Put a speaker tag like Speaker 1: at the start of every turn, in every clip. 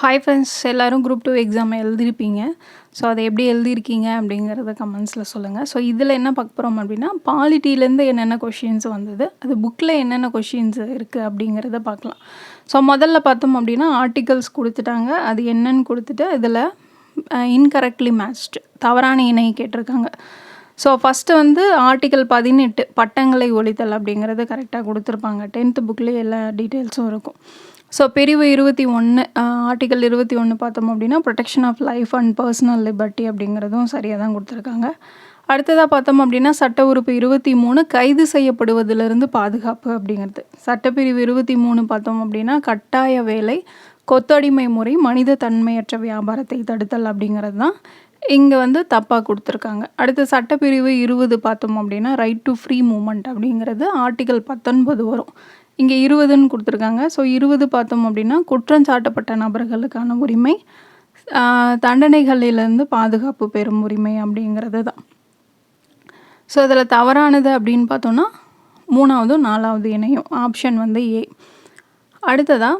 Speaker 1: Hi friends எல்லோரும் group two exam எழுதியிருப்பீங்க so அதை எப்படி எழுதியிருக்கீங்க அப்படிங்கிறத கமெண்ட்ஸில் சொல்லுங்கள் ஸோ இதில் என்ன பார்க்க போகிறோம் அப்படின்னா பாலிட்டியிலேருந்து என்னென்ன கொஷின்ஸ் வந்தது அது புக்கில் என்னென்ன கொஷின்ஸ் இருக்குது அப்படிங்கிறத பார்க்கலாம். ஸோ முதல்ல பார்த்தோம் அப்படின்னா ஆர்டிகல்ஸ் கொடுத்துட்டாங்க. அது என்னன்னு கொடுத்துட்டு இதில் இன்கரெக்ட்லி மேட்ச்டு தவறான இணை கேட்டிருக்காங்க. ஸோ ஃபஸ்ட்டு வந்து ஆர்டிக்கல் பதினெட்டு பட்டங்களை ஒழித்தல் அப்படிங்கிறது கரெக்டாக கொடுத்துருப்பாங்க. டென்த்து புக்லேயே எல்லா டீட்டெயில்ஸும் இருக்கும். ஸோ பிரிவு இருபத்தி ஒன்று ஆர்டிக்கல் இருபத்தி ஒன்று பார்த்தோம் அப்படின்னா protection of life and personal liberty அப்படிங்கிறதும் சரியாக தான் கொடுத்துருக்காங்க. அடுத்ததாக பார்த்தோம் அப்படின்னா சட்ட உறுப்பு இருபத்தி மூணு கைது செய்யப்படுவதிலிருந்து பாதுகாப்பு அப்படிங்கிறது. சட்டப்பிரிவு இருபத்தி மூணு பார்த்தோம் அப்படின்னா கட்டாய வேலை கொத்தடிமை முறை மனித தன்மையற்ற வியாபாரத்தை தடுத்தல் அப்படிங்கிறது தான் இங்கே வந்து தப்பாக கொடுத்துருக்காங்க. அடுத்து சட்டப்பிரிவு இருபது பார்த்தோம் அப்படின்னா ரைட் டு ஃப்ரீ மூமெண்ட் அப்படிங்கிறது ஆர்டிக்கல் பத்தொன்பது வரும். இங்கே இருபதுன்னு கொடுத்துருக்காங்க. ஸோ இருபது பார்த்தோம் அப்படின்னா குற்றம் சாட்டப்பட்ட நபர்களுக்கான உரிமை தண்டனைகளிலிருந்து பாதுகாப்பு பெறும் உரிமை அப்படிங்கிறது தான். ஸோ இதில் தவறானது அப்படின்னு பார்த்தோன்னா மூணாவது நாலாவது இணையும். ஆப்ஷன் வந்து ஏ அடுத்ததாக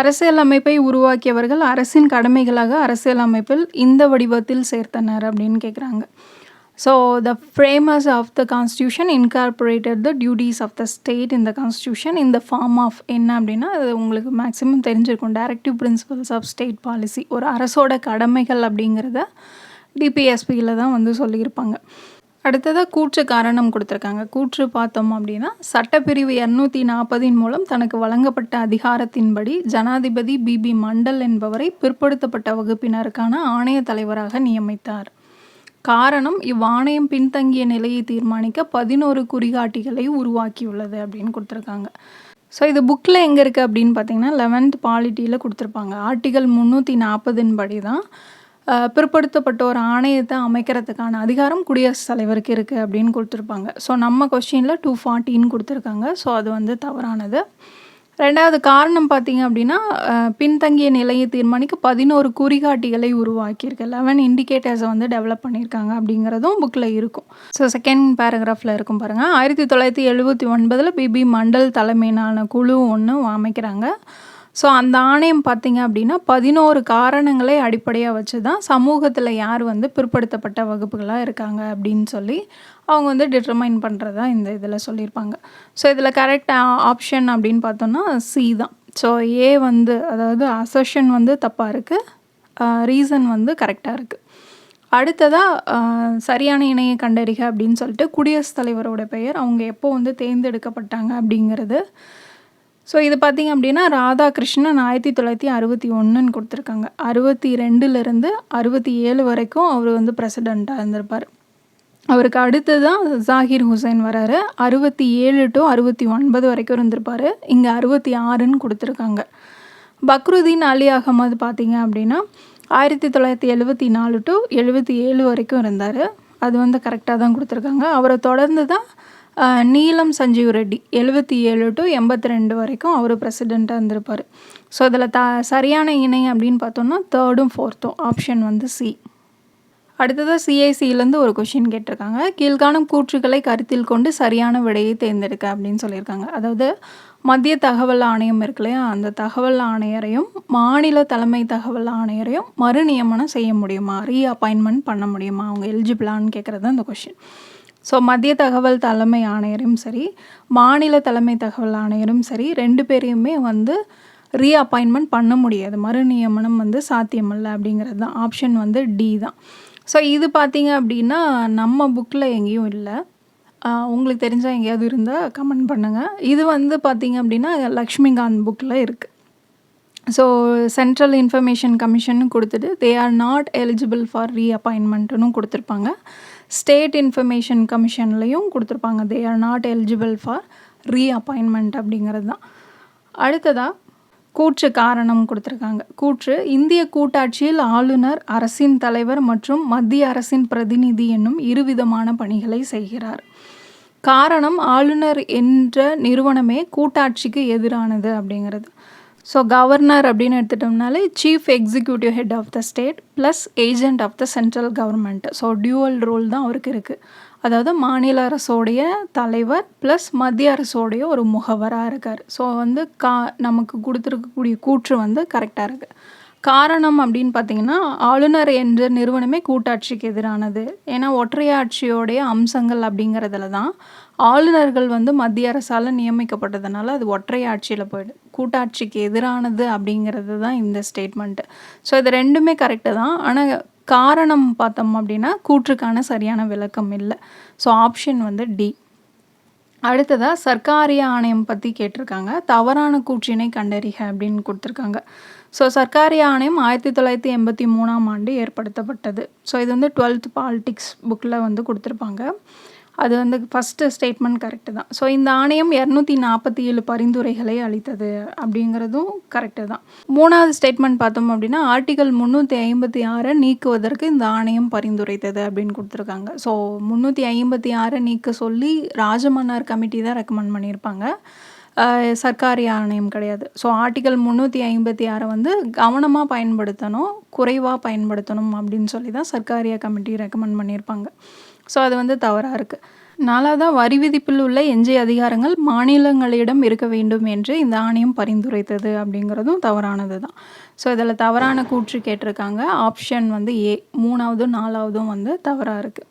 Speaker 1: அரசியல் அமைப்பை உருவாக்கியவர்கள் அரசின் கடமைகளாக அரசியல் அமைப்பில் இந்த வடிவத்தில் சேர்த்தனர் அப்படின்னு கேட்குறாங்க so the framers of the constitution incorporated the duties of the state in the constitution in the form of என்ன அப்படின்னா அது உங்களுக்கு மேக்ஸிமம் தெரிஞ்சிருக்கும். Directive principles of state policy ஒரு அரசோட கடமைகள் அப்படிங்கிறத டிபிஎஸ்பியில் தான் வந்து சொல்லியிருப்பாங்க. அடுத்ததாக கூற்று காரணம் கொடுத்துருக்காங்க. கூற்று பார்த்தோம் அப்படின்னா சட்டப்பிரிவு இரநூத்தி நாற்பதின் மூலம் தனக்கு வழங்கப்பட்ட அதிகாரத்தின்படி ஜனாதிபதி பிபி மண்டல் என்பவரை பிற்படுத்தப்பட்ட வகுப்பினருக்கான ஆணைய தலைவராக நியமித்தார். காரணம் இவ்வாணையம் பின்தங்கிய நிலையை தீர்மானிக்க பதினோரு குறிகாட்டிகளை உருவாக்கியுள்ளது அப்படின்னு கொடுத்துருக்காங்க. ஸோ இது புக்கில் எங்கே இருக்குது அப்படின்னு பார்த்தீங்கன்னா லெவன்த் பாலிட்டியில் கொடுத்துருப்பாங்க. ஆர்டிகல் முந்நூற்றி நாற்பதின் படி தான் பிற்படுத்தப்பட்ட ஒரு ஆணையத்தை அமைக்கிறதுக்கான அதிகாரம் குடியரசுத் தலைவருக்கு இருக்குது அப்படின்னு கொடுத்துருப்பாங்க. ஸோ நம்ம கொஸ்டினில் டூ ஃபார்ட்டின்னு கொடுத்துருக்காங்க. ஸோ அது வந்து தவறானது. ரெண்டாவது காரணம் பார்த்தீங்க அப்படின்னா பின்தங்கிய நிலையை தீர்மானிக்க பதினோரு குறிகாட்டிகளை உருவாக்கியிருக்கு லெவன் இண்டிகேட்டர்ஸை வந்து டெவலப் பண்ணியிருக்காங்க அப்படிங்கிறதும் புக்கில் இருக்கும். ஸோ செகண்ட் பேராகிராஃபில் இருக்கும் பாருங்கள் ஆயிரத்தி தொள்ளாயிரத்தி எழுபத்தி ஒன்பதில் பிபி மண்டல் தலைமையிலான குழு ஒன்று அமைக்கிறாங்க. ஸோ அந்த ஆணையம் பார்த்திங்க அப்படின்னா பதினோரு காரணங்களை அடிப்படையாக வச்சு தான் சமூகத்தில் யார் வந்து பிற்படுத்தப்பட்ட வகுப்புகளாக இருக்காங்க அப்படின்னு சொல்லி அவங்க வந்து டிட்டர்மைன் பண்ணுறதா இந்த இதில் சொல்லியிருப்பாங்க. ஸோ இதில் கரெக்ட் ஆப்ஷன் அப்படின்னு பார்த்தோன்னா சி தான். ஸோ ஏ வந்து அதாவது அசஷன் வந்து தப்பாக இருக்குது ரீசன் வந்து கரெக்டாக இருக்குது அடுத்ததாக சரியான இணையை கண்டறிக அப்படின்னு சொல்லிட்டு குடியரசுத் தலைவரோட பெயர் அவங்க எப்போ வந்து தேர்ந்தெடுக்கப்பட்டாங்க அப்படிங்கிறது ஸோ இது பார்த்திங்க அப்படின்னா ராதாகிருஷ்ணன் ஆயிரத்தி தொள்ளாயிரத்தி அறுபத்தி ஒன்றுன்னு கொடுத்துருக்காங்க. அறுபத்தி ரெண்டுலேருந்து அறுபத்தி ஏழு வரைக்கும் அவர் வந்து பிரசிடெண்ட்டாக இருந்திருப்பார். அவருக்கு அடுத்து தான் ஜாகிர் ஹுசைன் வராரு. அறுபத்தி ஏழு டு அறுபத்தி ஒன்பது வரைக்கும் இருந்திருப்பார். இங்கே அறுபத்தி ஆறுன்னு கொடுத்துருக்காங்க. பக்ருதீன் அலி அகமது பார்த்திங்க அப்படின்னா ஆயிரத்தி தொள்ளாயிரத்தி எழுபத்தி நாலு டு எழுபத்தி ஏழு வரைக்கும் இருந்தார். அது வந்து கரெக்டாக தான் கொடுத்துருக்காங்க. அவரை தொடர்ந்து தான் நீலம் சஞ்சீவ் ரெட்டி எழுபத்தி ஏழு டு எண்பத்தி ரெண்டு வரைக்கும் அவர் பிரசிடெண்ட்டாக இருந்திருப்பார். ஸோ அதில் த சரியான இணை அப்படின்னு பார்த்தோன்னா தேர்டும் ஃபோர்த்தும் ஆப்ஷன் வந்து சி அடுத்ததாக சிஐசியிலேருந்து ஒரு கொஷின் கேட்டிருக்காங்க. கீழ்காணும் கூற்றுகளை கருத்தில் கொண்டு சரியான விடையை தேர்ந்தெடுக்க அப்படின்னு சொல்லியிருக்காங்க. அதாவது மத்திய தகவல் ஆணையம் இருக்கு இல்லையா? அந்த தகவல் ஆணையரையும் மாநில தலைமை தகவல் ஆணையரையும் மறுநியமனம் செய்ய முடியுமா? ரீ அப்பாயின்மெண்ட் பண்ண முடியுமா? அவங்க எலிஜிபிளான்னு கேட்குறது அந்த கொஷின் ஸோ மத்திய தகவல் தலைமை ஆணையரும் சரி மாநில தலைமை தகவல் ஆணையரும் சரி ரெண்டு பேரையுமே வந்து ரீஅப்பாயின்மெண்ட் பண்ண முடியாது. மறு நியமனம் வந்து சாத்தியமில்லை அப்படிங்கிறது தான். ஆப்ஷன் வந்து டி தான். ஸோ இது பார்த்தீங்க அப்படின்னா நம்ம புக்கில் எங்கேயும் இல்லை. உங்களுக்கு தெரிஞ்சால் எங்கேயாவது இருந்தால் கமெண்ட் பண்ணுங்கள் இது வந்து பார்த்திங்க அப்படின்னா லக்ஷ்மிகாந்த் புக்கில் இருக்குது ஸோ சென்ட்ரல் இன்ஃபர்மேஷன் கமிஷன் கொடுத்துட்டு they are not eligible for re அப்பாயின்மெண்ட்டுன்னு கொடுத்துருப்பாங்க. ஸ்டேட் இன்ஃபர்மேஷன் கமிஷன்லேயும் கொடுத்துருப்பாங்க. They are not eligible for reappointment அப்படிங்கிறது தான். அடுத்ததாக கூற்று காரணம் கொடுத்துருக்காங்க. கூற்று இந்திய கூட்டாட்சியில் ஆளுநர் அரசின் தலைவர் மற்றும் மத்திய அரசின் பிரதிநிதி என்னும் இருவிதமான பணிகளை செய்கிறார். காரணம் ஆளுநர் என்ற நிறுவனமே கூட்டாட்சிக்கு எதிரானது அப்படிங்கிறது. ஸோ கவர்னர் அப்படின்னு எடுத்துட்டோம்னாலே chief executive head of the state plus agent of the central government so dual role தான் அவருக்கு இருக்குது அதாவது மாநில அரசோடைய தலைவர் ப்ளஸ் மத்திய அரசோடைய ஒரு முகவராக இருக்கார். ஸோ வந்து கா நமக்கு கொடுத்துருக்கக்கூடிய கூற்று வந்து கரெக்டாக இருக்குது காரணம் அப்படின்னு பார்த்தீங்கன்னா ஆளுநர் என்ற நிறுவனமே கூட்டாட்சிக்கு எதிரானது. ஏன்னா ஒற்றையாட்சியோடைய அம்சங்கள் அப்படிங்கிறதுல தான் ஆளுநர்கள் வந்து மத்திய அரசால் நியமிக்கப்பட்டதுனால அது ஒற்றையாட்சியில் போயிடும் கூட்டாட்சிக்கு எதிரானது அப்படிங்கிறது தான் இந்த ஸ்டேட்மெண்ட்டு ஸோ இது ரெண்டுமே கரெக்டு தான். ஆனால் காரணம் பார்த்தோம் அப்படின்னா கூற்றுக்கான சரியான விளக்கம் இல்லை. ஸோ ஆப்ஷன் வந்து டி அடுத்ததாக சர்க்காரிய ஆணையம் பற்றி கேட்டிருக்காங்க. தவறான கூற்றினை கண்டறிக அப்படின்னு கொடுத்துருக்காங்க. ஸோ சர்க்காரி ஆணையம் ஆயிரத்தி தொள்ளாயிரத்தி எண்பத்தி மூணாம் ஆண்டு ஏற்படுத்தப்பட்டது. ஸோ இது வந்து டுவெல்த் பாலிட்டிக்ஸ் புக்கில் வந்து கொடுத்துருப்பாங்க. அது வந்து ஃபஸ்ட்டு ஸ்டேட்மெண்ட் கரெக்டு தான். ஸோ இந்த ஆணையம் இரநூத்தி நாற்பத்தி ஏழு பரிந்துரைகளை அளித்தது அப்படிங்கிறதும் கரெக்டு தான். மூணாவது ஸ்டேட்மெண்ட் பார்த்தோம் அப்படின்னா ஆர்டிகல் முந்நூற்றி ஐம்பத்தி ஆறை நீக்குவதற்கு இந்த ஆணையம் பரிந்துரைத்தது அப்படின்னு கொடுத்துருக்காங்க. ஸோ முந்நூற்றி ஐம்பத்தி ஆறை நீக்க சொல்லி ராஜமன்னார் கமிட்டி தான் ரெக்கமெண்ட் பண்ணியிருப்பாங்க. சர்க்காரி ஆணையம் கிடையாது. ஸோ ஆர்டிகல் முந்நூற்றி ஐம்பத்தி ஆறை வந்து கவனமாக பயன்படுத்தணும் குறைவாக பயன்படுத்தணும் அப்படின்னு சொல்லி தான் சர்க்காரியா கமிட்டி ரெக்கமெண்ட் பண்ணியிருப்பாங்க. ஸோ அது வந்து தவறாக இருக்குது நாலாவதாக வரி விதிப்பில் உள்ள எஞ்சிய அதிகாரங்கள் மாநிலங்களிடம் இருக்க வேண்டும் என்று இந்த ஆணையம் பரிந்துரைத்தது அப்படிங்கிறதும் தவறானது தான் ஸோ இதில் தவறான கூற்று கேட்டிருக்காங்க. ஆப்ஷன் வந்து ஏ மூணாவதும் நாலாவதும் வந்து தவறாக இருக்குது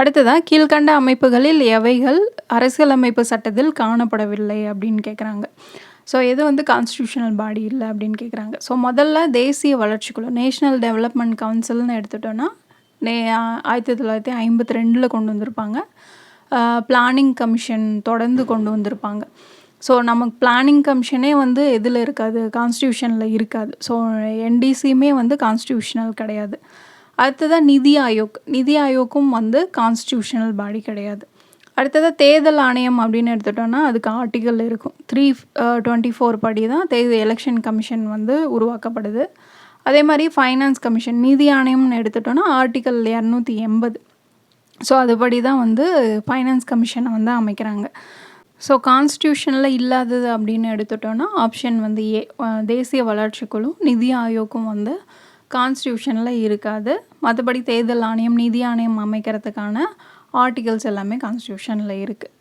Speaker 1: அடுத்ததாக கீழ்கண்ட அமைப்புகளில் எவைகள் அரசியலமைப்பு சட்டத்தில் காணப்படவில்லை அப்படின்னு கேட்குறாங்க ஸோ எது வந்து கான்ஸ்டியூஷனல் பாடி இல்லை அப்படின்னு கேட்குறாங்க ஸோ முதல்ல தேசிய வளர்ச்சிக்குழு நேஷ்னல் டெவலப்மெண்ட் கவுன்சில்னு எடுத்துட்டோன்னா நே ஆயிரத்தி தொள்ளாயிரத்தி ஐம்பத்தி ரெண்டில் கொண்டு வந்திருப்பாங்க. பிளானிங் கமிஷன் தொடர்ந்து கொண்டு வந்திருப்பாங்க. ஸோ நமக்கு பிளானிங் கமிஷனே வந்து எதில் இருக்காது? கான்ஸ்டியூஷனில் இருக்காது. ஸோ என்டிசியுமே வந்து கான்ஸ்டியூஷனல் கிடையாது. அடுத்ததாக நிதி ஆயோக். நிதி ஆயோக்கும் வந்து கான்ஸ்டியூஷனல் பாடி கிடையாது. அடுத்ததாக தேர்தல் ஆணையம் அப்படின்னு எடுத்துட்டோன்னா அதுக்கு ஆர்டிக்கல் இருக்கும். த்ரீ டுவெண்ட்டி ஃபோர் படி தான் தேர்தல் எலெக்ஷன் கமிஷன் வந்து உருவாக்கப்படுது. அதே மாதிரி ஃபைனான்ஸ் கமிஷன் நிதி ஆணையம்னு எடுத்துட்டோன்னா ஆர்டிக்கல் இரநூத்தி எண்பது. ஸோ அதுபடி தான் வந்து ஃபைனான்ஸ் கமிஷனை வந்து அமைக்கிறாங்க. ஸோ கான்ஸ்டியூஷனில் இல்லாதது அப்படின்னு எடுத்துட்டோன்னா ஆப்ஷன் வந்து ஏ தேசிய வளர்ச்சிக்குழு நிதி ஆயோக்கும் வந்து கான்ஸ்டியூஷனில் இருக்காது. மற்றபடி தேர்தல் ஆணையம் நிதி ஆணையம் அமைக்கிறதுக்கான ஆர்டிகல்ஸ் எல்லாமே கான்ஸ்டியூஷனில் இருக்குது